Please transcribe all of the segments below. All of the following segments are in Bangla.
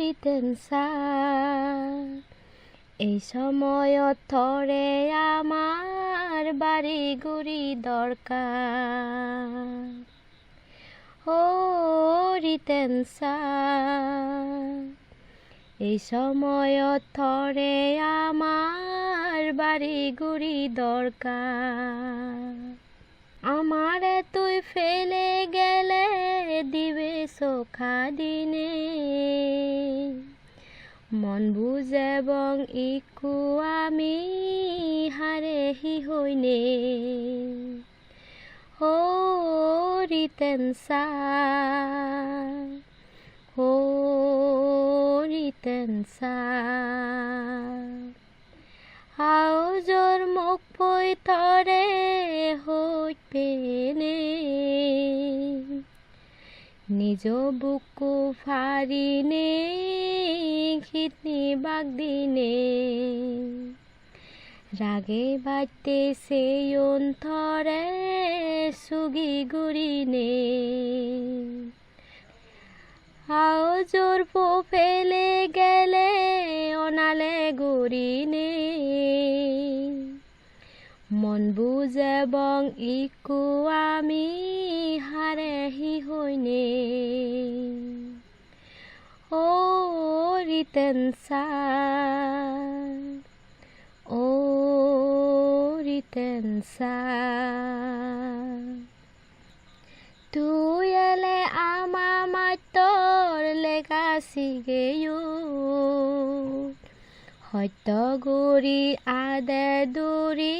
রিতেনসা এই সময়ত থরে আমার বাড়ি গুড়ি দরকার। ও এই সময়ত থরে আমার বাড়ি গুড়ি দরকার। আমারে তুই ফেলে গেলে দিবে সোখা দিনে। মন বুঝ এবং ইকু আমি হারে হি হইনে ও রিতেনসা ও রিতেনসা আও জোর মুখ পই তরে পেনে। নিজ বুকু ফারিনে খিতনি বাগ দিনে রাগে বাড়তে সে অন্তরে সুগি গুড়িনে আও জোর পো ফেলে গেলে অনালে গুড়িনে মন বুঝ এবং ইকু আমি হারে রিতেনসা ও রিতেনসা তুই এলে আমা মাতর লেগাছি গেয়ো সত্য গুৰি আদে দূৰি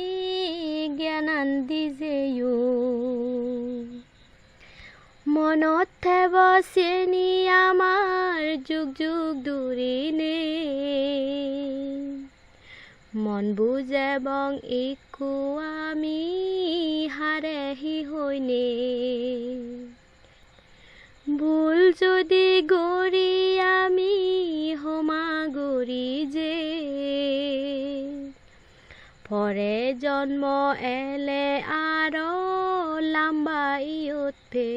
জ্ঞানান্দি যেয়ো মনত থেব চেনি আমাৰ যুগ যুগ দূৰিনে মন বুজ এবং একো আমি হাৰেহি হইনে। ভুল যদি গৰি আমি হমা গৰি যে, পরে জন্ম এলে আর লাম্বাই উঠবে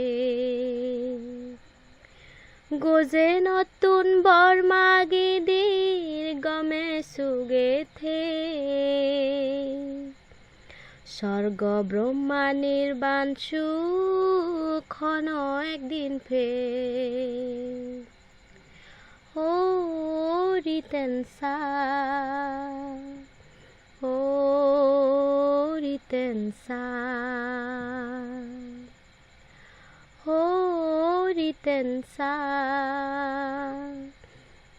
গোজে নতুন বর্মাগিদির গমে সুগেথে স্বর্গ ব্রহ্মা নির্বাণ সুখন একদিন ফে। ও ও রিতেনসা ও রিতেনসা ও রিতেনসা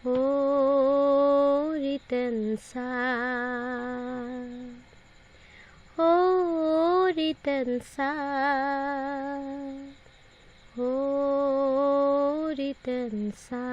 ও রিতেনসা ও রিতেনসা